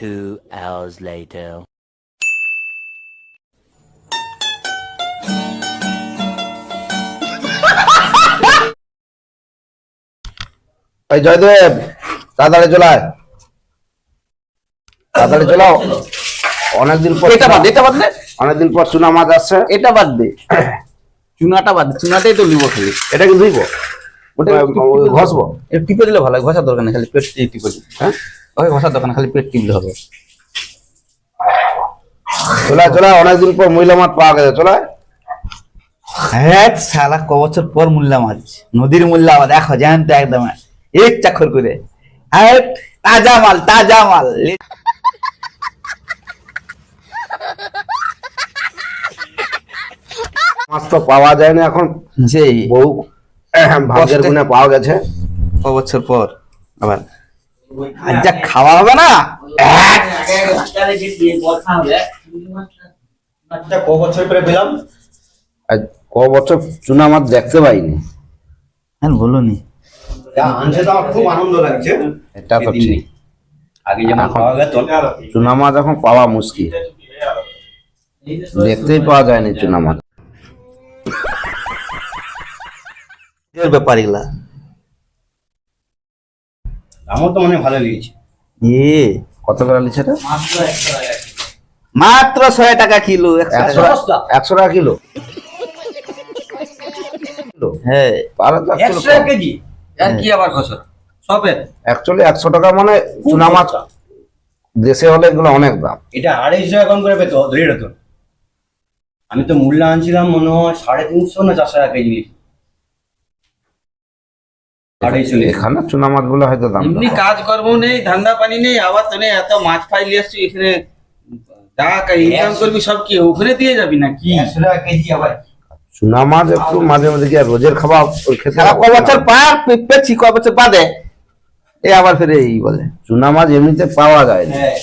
Two hours later. এই জয়দেব তাড়াতাড়ি চলায় তাড়াতাড়ি চলাও অনেকদিন পর এটা বাদ দে, এটা বাদ দে। অনেকদিন পর চুনা মাছ আসছে। এটা বাদ দে। চুনাটা বাদ দে। চুনাটাই তো নিব খালি। এটা কি ধুইব ওটা টিপে ঘষবো? দিলে- টিপে দিলে ভালো ঘষার দরকার নেই খালি পেট টিপে হ্যাঁ? ওই ঘষার দরকার খালি পেট টিপলে হবে। চলায় চলায় অনেকদিন পর মহিলা মাছ পাওয়া গেছে চলায় হ্যাঁ সালা ক বছর পর মূল্যা মাছ নদীর মূল্যা মাছ দেখো জ্যান্ত একদম। এক চাক্ষর করে। আর তাজা মাল তাজা মাল। মাছ তো পাওয়া যায় না এখন। সেই। বহু ভাগ্যের কষ্টে- গুণে পাওয়া গেছে। ক বছর পর আবার। আর যা খাওয়া হবে না? ক বছর পরে পেলাম? ক বছর চুনা মাছ দেখতে পাইনি। হ্যাঁ বলুনি। খুব আনন্দ লাগছে। এটা তো ঠিক। আগে যেমন পাওয়া গেত। চুনা মাছ এখন পাওয়া মুশকিল। দেখতেই পাওয়া যায়নি চুনা মাছ। এর ব্যাপার এগুলা আমার তো মনে ভালো লেগেছে এ কত করে লিছে এটা? মাত্র ছয় টাকা কিলো একশো টাকা। কিলো? হ্যাঁ। কেজি? আর কি আবার সবের? অ্যাকচুয়ালি একশো টাকা মানে চুনা মাছ। দেশে হলে এগুলো অনেক দাম। এটা আড়াইশো টাকা কম করে পেতো ধরে হতো আমি তো মূল্য আনছিলাম মনে হয় সাড়ে তিনশো না চারশো টাকা কেজি এখানে চুনা মাছগুলো হয়তো দাম এমনি কাজকর্ম নেই ধান্দা পানি নেই আবার তো নেই এত মাছ ফাইলি আসছি এখানে যা ইনকাম করবি সব কি ওখানে দিয়ে যাবি না কি কেজি আবার। চুনা মাছ একটু মাঝে মাঝে কি রোজের খেতে ক বছর পার পে- ক বছর বাদে। এ আবার ফিরে এই বলে। চুনা মাছ এমনিতে পাওয়া যায় না। হ্যাঁ।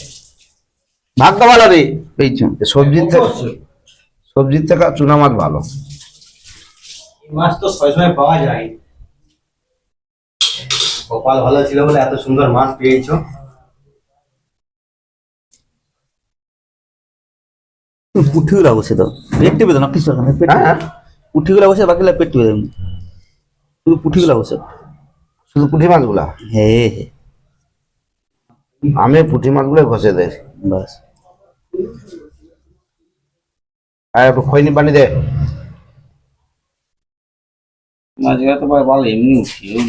ভাগ্য ভালো রে। পেয়েছ সবজির থেকে সবজির থেকে চুনা মাছ ভালো মাছ তো সব সময় পাওয়া যায়। কপাল ভালো ছিল বলে এত সুন্দর মাছ পেয়েছ। পুঠিগুলা বসে তো। পেট টিপে দাও না কিছু না পেট হ্যাঁ পুঠিগুলা বসে বাকিলা পেট টিপে দাও শুধু পুঠিগুলা বসে শুধু পুঁটি মাছগুলা? হে হে আমি পুঁটি মাছগুলো ঘষে দেয় বাস। আর একটু খৈনি পানি দে। মাছগুলো তো ভালো এমনি উঠিও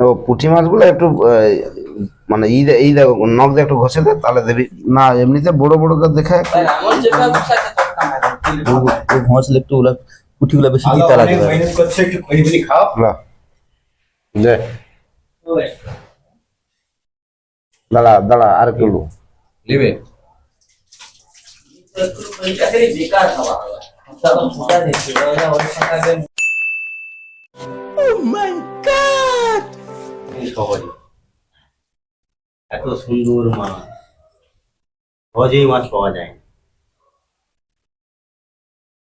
ও পুঁটি মাছগুলো একটু মানে ই দে- এই দেখো নখ দিয়ে একটু ঘষে দে তাহলে দেবি না এমনিতে বড় বড় করে দেখে একটু ঘষলে একটু ওগুলা পুঠিগুলা বেশি দিতে অনেক লাগবে মেহনত করছে একটু খনি খনি খাও। লা। দে। দাঁড়া দাঁড়া আর একটু লু। নেবে সহজে এত সুন্দর মাছ সহজেই মাছ পাওয়া যায় না।